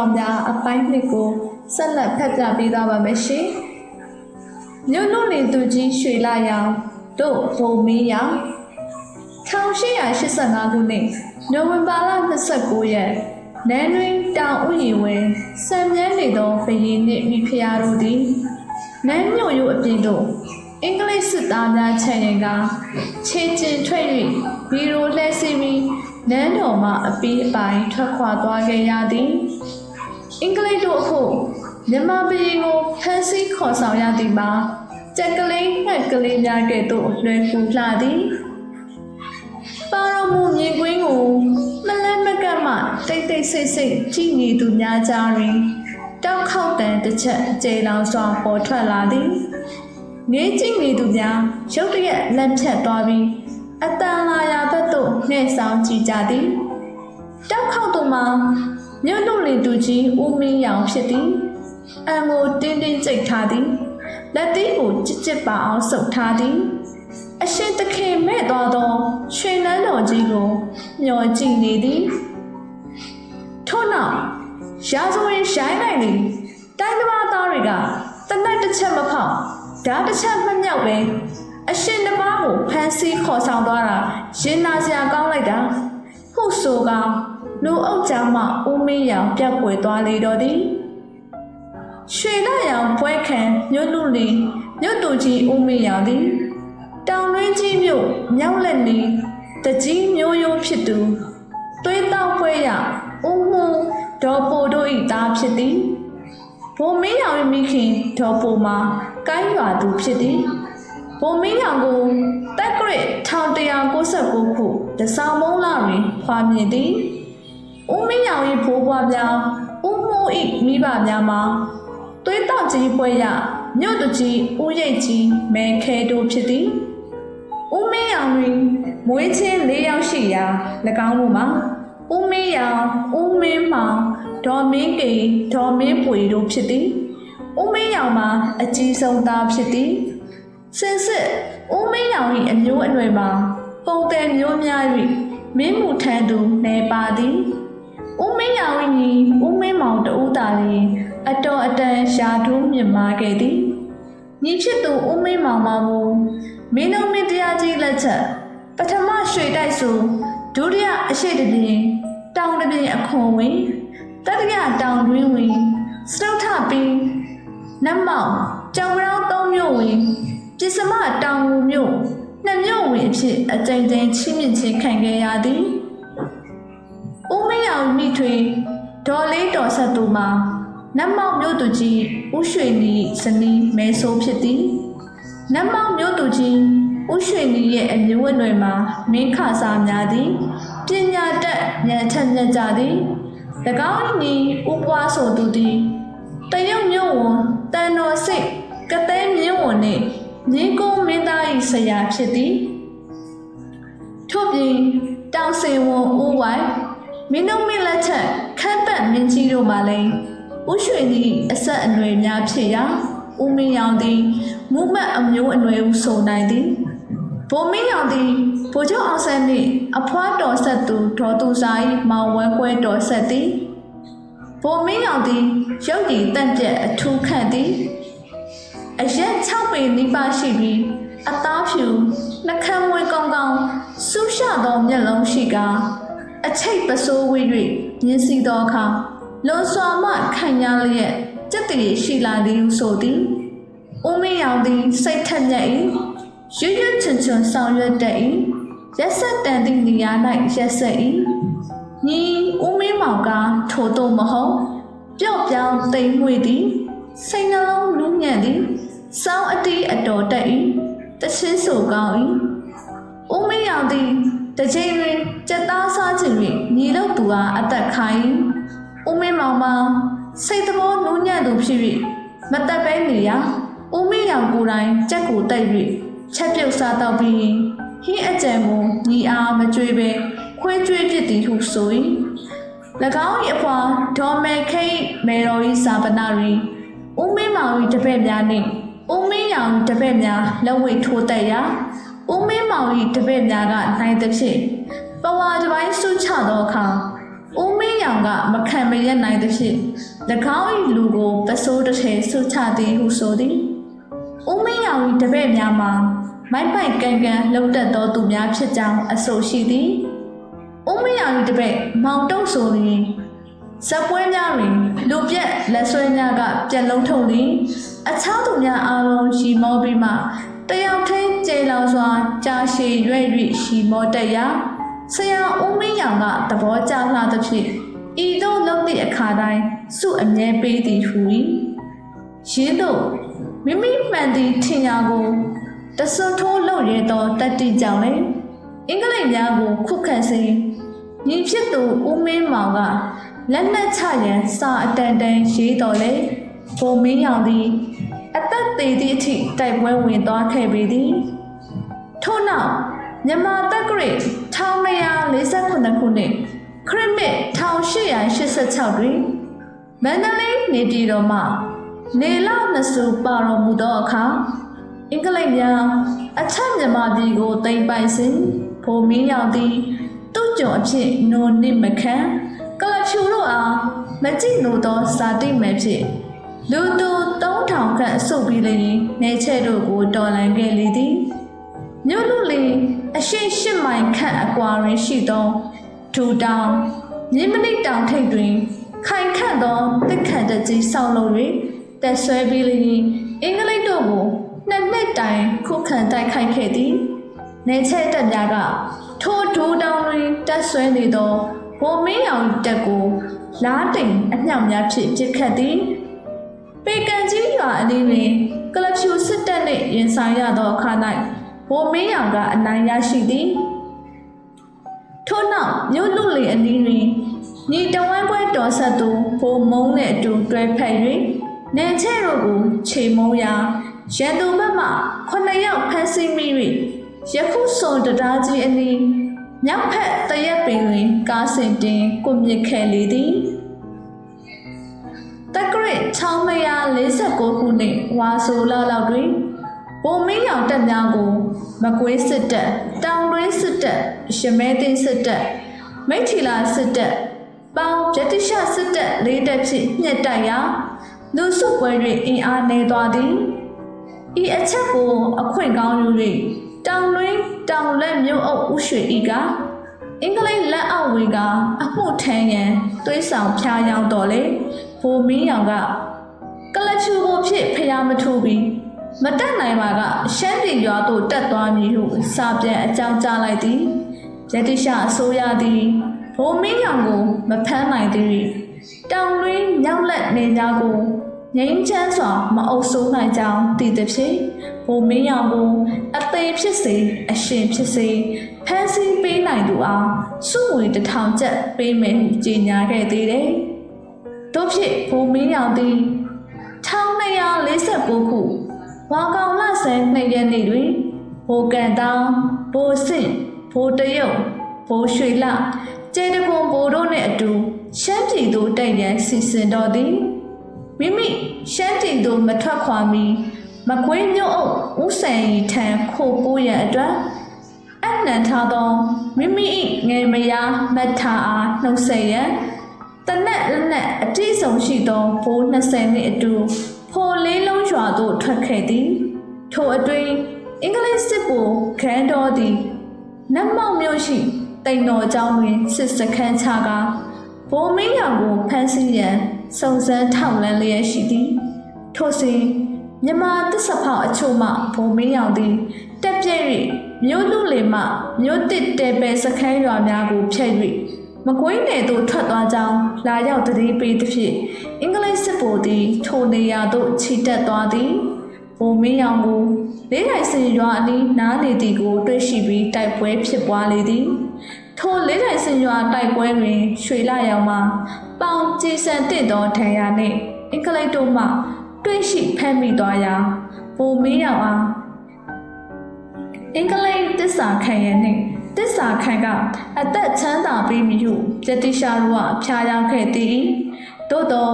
သူရဲကောင်းများအပိုင်းနှစ်ကိုဆက်လက်ဖတ်ပြပေးသွားပါမယ်ရှင်မြို့လွန်နေသူကြီးရွှေလာရောင်တို့ဘုံမင်းရောင်1885ခုနှစ်နိုဝင်ဘာလ29ရက်နန်းတွင်တောင်ဥယျာဉ်ဝယ်စံမြန်းနေသောဘရင်နှင့်မိဖုရားတို့သည်နန်းမြို့ရိုးအပြင်သို့အင်္ဂလိပ်စစ်သားများခြံရံကခြေကျင်ထွက်၍ဘီရိုလှည့်စီပြီးနန်းတော်မှအပီးအပိုင်းထွက်ခွာသွားခဲ့ရသည် အင်္ဂလိပ်တို့အဖို့မြန်မာပြည်ကိုဖမ်းဆီးခေါ်ဆောင်ရသည်မှာကြက်ကလေးနှက်ကလေးများကဲ့သို့လွယ်ကူလှသည်ပါရမူမြင်ကွင်းကိုမလဲမကတ်မှတိတ်တိတ်ဆိတ်ဆိတ်ကြည့်နေသူများကြားတွင်တောက်ခေါက်တန်တစ်ချက်ကျေလောင်စွာပေါ်ထွက်လာသည်ငေးကြည့်နေသူများရုတ်တရက်လက်ဖြတ်သွားပြီးအတန်လာရာဘက်သို့နှဲ့ဆောင်ကြည့်ကြသည်တောက်ခေါက်သူမှာ မြို့လူလင်သူကြီးဦးမင်းရောင်ဖြစ်သည်အံကိုတင်းတင်းကြိတ်ထားသည်လက်သီးကိုကြစ်ကြစ်ပါအောင်ဆုပ်ထားသည်အရှင်သခင်မဲ့သွားသောရွှေနန်းတော်ကြီးကိုမျောကြည့်နေသည်ထို့နောက်ရာဇဝင်ရိုင်းနိုင်သည်တိုင်းကမသားတွေကတနက်တစ်ချက်မဖောက်ဓာတ်တစ်ချက်မမြောက်ပဲအရှင်တစ်ပါးကိုဖမ်းဆီးခေါ်ဆောင်သွားတာရင်နာစရာကောင်းလိုက်တာဟုဆိုက လူအုပ်ကြားမှဦးမင်းရောင်ပြတ်ပွေသွားလေတော့သည်ရွှေလာရောင်ပွဲခံမြို့လူလီမြို့သူကြီးဦးမင်းရောင်သည်တောင်တွင်းကြီးမြို့မြောက်လက်နီတကြီးမျိုးရိုးဖြစ်သူသွေးတောက်ပွဲရဦးမှုဒေါ်ပိုတို့၏သားဖြစ်သည်ဘုံမင်းရောင်၏မိခင်ဒေါ်ပိုမှာကိုင်းရွာသူဖြစ်သည်ဘုံမင်းရောင်ကိုတက်ဂရစ်1199ခုတစောင်းမုံလာတွင်ဖွာမြင်သည် ဦးမင်းရောင်၏ဘိုးဘွားများဦးမိုး၏မိဘများမှာသွေးတောက်ကြီးပွဲရမြို့သူကြီးဦးရိတ်ကြီးမဲခဲတို့ဖြစ်သည်ဦးမင်းရောင်တွင်မွေးချင်း၄ယောက်ရှိရာ၎င်းတို့မှာဦးမင်းရောင်ဦးမင်းမောင်ဒေါ်မင်းကေဒေါ်မင်းပွေတို့ဖြစ်သည်ဦးမင်းရောင်မှာအကြီးဆုံးသားဖြစ်သည်စင်စစ်ဦးမင်းရောင်၏အမျိုးအနွယ်မှာပုံတယ်မျိုးများ၍မင်းမူထမ်းသူနေပါသည် ဦးမင်းရောင်၏ညီဦးမင်းမောင်တဦးသာလျှင်အတော်အတန်ရှာထူးမြင့်မားခဲ့သည်ညီဖြစ်သူဦးမင်းမောင်မမူမင်းတို့မင်းတရားကြီးလက်ချက်ပထမရွှေတိုက်ဆိုဒုတိယအရှိတပြင်းတောင်တပြင်းအခွန်ဝင်တတိယတောင်တွင်းဝင်စတုထပီနတ်မောင်ကြောင်ကြောင်သုံးမြို့ဝင်ပြစ္စမတောင်ငူမြို့နှစ်မြို့ဝင်အဖြစ်အကြိမ်ကြိမ်ချီးမြှင့်ခြင်းခံခဲ့ရသည် ဦးမင်းအောင်မိထွေဒေါ်လေးတော်ဆက်သူမှာနတ်မောင်မြို့သူကြီးဦးရွှေနီဇနီးမဲဆိုးဖြစ်သည်နတ်မောင်မြို့သူကြီးဦးရွှေနီရဲ့အမျိုးအနွယ်မှာမင်းခစားများသည်ပညာတတ်ဉာဏ်ထက်မြက်ကြသည်၎င်း၏ညီဦးပွားဆိုသူသည်တရုတ်မြို့ဝန်တန်တော်စိတ်ကသဲမြင်းဝန်နှင့်မြင်းကုန်းမင်းသား၏ဆရာဖြစ်သည်ထို့ပြင်တောင်စင်ဝန်ဦးဝိုင် မင်းတို့မင်းလက်ချက်ခန့်ပတ်မင်းကြီးတို့မှလည်းဦးရွှေသည်အဆက်အနွယ်များဖြစ်ရာဦးမင်းရောင်သည်မူမတ်အမျိုးအနွယ်ဟုဆိုနိုင်သည်ဘုံမင်းရောင်သည်ဗိုလ်ချုပ်အောင်ဆန်းနှင့်အဖွားတော်ဆက်သူဒေါ်သူစာ၏မောင်ဝဲကွဲတော်ဆက်သည်ဘုံမင်းရောင်သည်ရုပ်ရည်တန့်ပြက်အထူးခန့်သည်အရက်6ပေနီးပါးရှိပြီးအသားဖြူနှကမ်းမွေးကောင်းကောင်းဆူရှသောမျက်လုံးရှိကာ အချိတ်ပစိုးဝေး၍မြင်းစီသောအခါလွန်စွာမှခံရလျက်စက်တည်းရှိလာသည်ဟုဆိုသည်ဦးမင်းရောင်သည်စိတ်ထက်မြက်၏ရွရွချွန်ချွန်ဆောင်ရွက်တတ်၏ရက်ဆက်တန်သည့်နေရာ၌ရက်ဆက်၏ညီဦးမင်းမောင်ကထိုတို့မဟုတ်ပျော့ပြောင်းတိမ်မွေ့သည်စိတ်နှလုံးနူးညံ့သည်စောင်းအတီးအတော်တက်၏တချင်းဆိုကောင်း၏ဦးမင်းရောင်သည် တစ်ချိန်တွင်ကြက်သားစားခြင်း၍ညီလို့သူအားအသက်ခိုင်းဦးမင်းမောင်မစိတ်သဘောနူးညံ့သူဖြစ်၍မတက်ပဲနေရာဦးမင်းရောင်ကိုယ်တိုင်ကြက်ကိုတိုက်၍ချက်ပြုတ်စားတော့ပြီးရင်ဟင်းအကြံကိုညီအားမကြွေးပဲခွေးကြွေးဖြစ်သည်ဟုဆို၏၎င်း၏အဖွာဒေါ်မဲခိတ်မေတော်၏စာပနာတွင်ဦးမင်းမောင်၏တပည့်များနှင့်ဦးမင်းရောင်၏တပည့်များလက်ဝဲထိုးတက်ရာ ဦးမင်းမောင်၏တပည့်များကနိုင်သဖြင့်ပဝါတစ်ပိုင်းဆုချသောအခါဦးမင်းရောင်ကမခံမရက်နိုင်သဖြင့်၎င်း၏လူကိုပစိုးတစ်ထည်ဆုချသည်ဟုဆိုသည်ဦးမင်းရောင်၏တပည့်များမှာမိုက်ပိုက်ကန်ကန်လှုပ်တက်သောသူများဖြစ်ကြောင်းအဆိုရှိသည်ဦးမင်းရောင်၏တပည့်မောင်တုတ်ဆိုသည်ဇက်ပွဲများတွင်လူပြက်လက်ဆွဲများကပြက်လုံးထုတ်သည်အခြားသူများအားလုံးရှီမောပြီးမှ တယောက်ထင်းကျေလောင်စွာကြာရှည်ရွဲ့၍ရှီမောတက်ရာဆရာဦးမင်းရောင်ကသဘောကျလာသဖြင့်ဤသို့လုပ်သည့်အခါတိုင်းစုအမြဲပေးသည်ဟူ၏ရင်းတို့မိမိမှန်သည့်ထင်ရာကိုတဆွန်ထိုးလုပ်ရသောတတ္တိကြောင့်လေအင်္ဂလိပ်များကိုခုခံစေညီဖြစ်သူဦးမင်းမောင်ကလက်နက်ချရန်စာအတန်တန်ရေးတော်လေဘုံမင်းရောင်သည် အသက်သေးသည့်အထိတိုက်ပွဲဝင်သွားခဲ့ပေသည်ထို့နောက်မြန်မာတက်ဂရိ1248ခုနှစ်ခရစ်နှစ်1886တွင်မန္တလေးနေပြည်တော်မှနေလနှစ်စုပါတော်မူသောအခါအင်္ဂလိပ်များအထက်မြန်မာပြည်ကိုသိမ်းပိုက်စဉ်ဘိုမင်းရောင်သည်သူ့ကြုံအဖြစ်နိုနစ်မခံကလဖြူတို့အားမကြည့်လို့သောစာတိမယ်ဖြင့် လူသူ3000ခန့်အစုပ်ပြီးလျင်နေချက်တို့ကိုတော်လှန်ခဲ့လေသည်မြို့လူလီအရှိရှစ်မိုင်ခန့်အကွာတွင်ရှိသောထူတောင်မြင်းမနစ်တောင်ထိပ်တွင် ခိုင်ခန့်သောတစ်ခန့်တကြီးဆောက်လုပ်၍တက်ဆွဲပြီးလျင်အင်္ဂလိပ်တို့ကိုနှစ်နှစ်တိုင်ခုခံတိုက်ခိုက်ခဲ့သည်နေချက်တက်များကထိုဒူတောင်တွင်တက်ဆွဲနေသောဘုံမင်းအောင်တက်ကိုလားတိမ်အမြောက်များဖြင့်ပြစ်ခတ်သည် ပေကန်ကြီးရွာအနီးတွင်ကလပ်ဖြူစစ်တပ်နှင့်ရင်ဆိုင်ရသောအခါ၌ဘုံမင်းအောင်ကအနိုင်ရရှိသည်ထို့နောက်မြို့လူလီအနီးတွင်ညီတဝမ်းပွဲတော်ဆက်သူဘိုမုံနှင့်အတူတွဲဖက်၍နေချဲ့တို့ကိုခြေမုံရာရန်သူဘက်မှခုနှစ်ယောက်ဖမ်းဆီးမိ၍ယခုစွန်တရားကြီးအနီးမြောက်ဖက်တရက်ပင်တွင်ကားစင်တင်ကိုမြစ်ခဲလေသည် တက္ကရ1249ခုနှစ်ဝါဆိုလလောက်တွင်ဘုံမင်းရောင်တက်များကို မကွေးစစ်တပ်တောင်တွင်းစစ်တပ်ရမဲသိန်းစစ်တပ်မိထီလာစစ်တပ်ပေါင်းဗြတိရှစစ်တပ်လေးတပ်ဖြင့်ညှက်တိုက်ရာလူစုပွဲတွင်အင်အားနေသွားသည်ဤအချက်ကိုအခွင့်ကောင်းယူ၍တောင်တွင်းတောင်လက်မြို့အုပ်ဥရွှေဤကအင်္ဂလိပ်လက်အောက်ဝေကအမှုထမ်းရန်သွေးဆောင်ဖျားရောက်တော်လေ ဘိုမင်းရောင်ကကလချူကိုဖြစ်ဖျားမထိုးပြီးမတက်နိုင်ပါကရှမ်းပြည်ရွာသို့တက်သွားမည်ဟုစာပြန်အကြောင်းကြားလိုက်သည်ယတိရှအစိုးရသည်ဘိုမင်းရောင်ကိုမဖမ်းနိုင်သေး၏တောင်တွင်းမြောက်လက်နေကြကိုငိမ့်ချမ်းစွာမအုပ်စိုးနိုင်ကြောင်းသိသည်ဖြင့်ဘိုမင်းရောင်ကိုအသေးဖြစ်စေအရှင်ဖြစ်စေဖမ်းဆီးပေးနိုင်သူအားစုငွေတစ်ထောင်ကျပ်ပေးမယ်ဟုကြေညာခဲ့သေးတယ်။ တို့ဖြစ်ဘိုမင်းရောင်သည်1249ခုဝါကောင်လဆန်းနှစ်ရက်နေ့တွင်ဘိုကန်တောင်ဘိုစင့်ဘိုတရုတ်ဘိုရွှေလကျေတကွန်ဘိုတို့နှင့်အတူရှမ်းပြည်သို့တိုက်ရန်စီစဉ်တော်သည်မိမိရှမ်းပြည်သို့မထွက်ခွာမီမကွေးမြို့အုပ်ဦးဆန်ရီထံခိုပိုးရန်အတွက်အနှံထားသောမိမိ၏ငယ်မယားမတ်ထားအားနှုတ်ဆက်ရန် တနက်လက်နက်အတိဆုံရှိသောဘိုး20နှစ်အတူဖိုလေးလုံးရွာသို့ထွက်ခဲ့သည်ထိုအတွင်းအင်္ဂလိပ်စစ်ဗိုလ်ခန်းတော်သည်နတ်မောက်မြို့ရှိတိန်တော်ကျောင်းတွင်စစ်စခန်းချကာဘိုးမင်းရောင်ကိုဖမ်းဆီးရန်စုံစမ်းထောက်လှမ်းလျက်ရှိသည်ထို့စဉ်မြမသစ္စာဖောက်အချို့မှဘိုးမင်းရောင်သည်တက်ပြည့်၍မြို့လူလေမှမြို့တစ်တဲပဲစခန်းရွာများကိုဖျက်၍ မကွေးနယ်သို့ထွက်သွားကြောင်းလာရောက်တည်ပေးသဖြင့်အင်္ဂလိပ်စစ်ဗိုလ်သည်ထိုနေရာသို့ခြိတက်သွားသည်ဘုံမင်းရောင်ကိုလေးတိုင်စင်ရွာအနီးနားနေသည်ကိုတွေ့ရှိပြီးတိုက်ပွဲဖြစ်ပွားလေသည်ထိုလေးတိုင်စင်ရွာတိုက်ပွဲတွင်ရွှေလရောင်မှာပေါင်ကြည်စံတင့်သောထံရနှင့်အင်္ဂလိပ်တို့မှတွေ့ရှိဖမ်းမိသွားရာဘုံမင်းရောင်အား အင်္ဂလိပ်တစ္ဆာခံရနှင့်တစ္ဆာခံကအသက်ချမ်းသာပြီးပြီဟုပြတိရှာတို့ကဖြာရောက်ခဲ့သည်သို့သော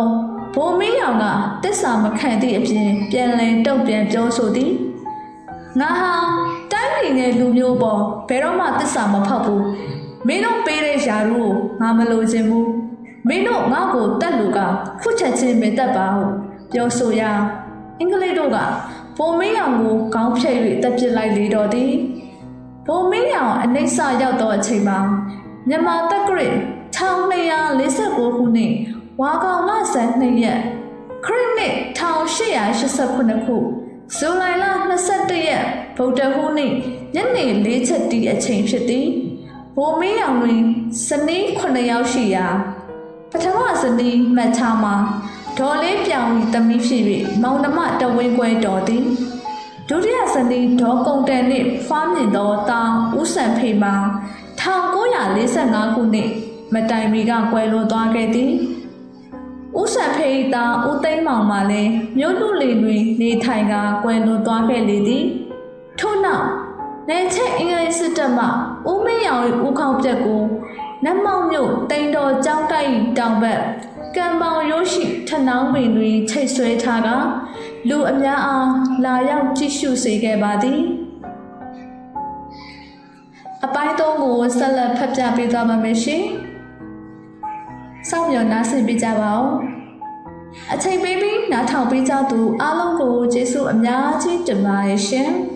ဘိုးမင်းရောင်ကတစ္ဆာမခံသည့်အပြင်ပြန်လည်တုံ့ပြန်ပြောဆိုသည်ငါဟာတိုင်းပြည်နဲ့လူမျိုးပေါ်ဘယ်တော့မှတစ္ဆာမဖောက်ဘူးမင်းတို့ပေးတဲ့ယာရုကိုငါမလိုချင်ဘူးမင်းတို့ငါ့ကိုတတ်လူကခုချက်ချင်းပဲတတ်ပါဟုပြောဆိုရာအင်္ဂလိပ်တို့က ဘုံမင်းအောင်ကိုခေါင်းဖြဲ့၍တက်ပစ်လိုက်လေတော့သည်ဘုံမင်းအောင်အနှိမ့်ဆရောက်သောအချိန်မှာမြန်မာတက္ကရာ1249ခုနှစ်ဝါကောင်လဆန်း2ရက်ခရစ်နှစ်1889ခုဇူလိုင်လ22ရက်ဗုဒ္ဓဟူးနေ့ညနေ4ချက်တီအချိန်ဖြစ်သည်ဘိုမင်းရောင်တွင်စနီး9ယောက်ရှိရာပထမစနီးမှတ်ထားမှာ ဒေါ်လေးပြောင်ဤသမီးဖြစ်၍မောင်နှမတဝင်းခွဲတော်သည်ဒုတိယစနီးဒေါ်ကုံတန်နှင့်ဖွားမြင်သောတာဦးဆန်ဖေမှာ1945ခုနှစ်မတိုင်မီကကွယ်လွန်သွားခဲ့သည်ဦးဆန်ဖေ၏သားဦးသိန်းမောင်မှလည်းမြို့လူလီတွင် နေထိုင်ကကွယ်လွန်သွားခဲ့လေသည်ထို့နောက်နယ်ချက်အင်္ဂလိပ်စစ်တပ်မှဦးမင်းရောင်၏ဦးခေါင်းပြက်ကိုနတ်မောင်မြို့တိန်တော်ကျောင်းတိုက်တောင်ဘက် ကံပေါင်ရိုးရှိထနောင်းပင်တွင်ချိတ်ဆွဲထားကလူအများအားလာရောက်ကြည့်ရှုစေခဲ့ပါသည်အပိုင်းသုံးကိုဆက်လက်ဖတ်ပြပေးသွားပါမယ်ရှင်။စောင့်မျှော်နားဆင်ပေးကြပါဦး။အချိန်ပေးပြီးနားထောင်ပေးကြသူအားလုံးကိုကျေးဇူးအများကြီးတင်ပါတယ်ရှင်။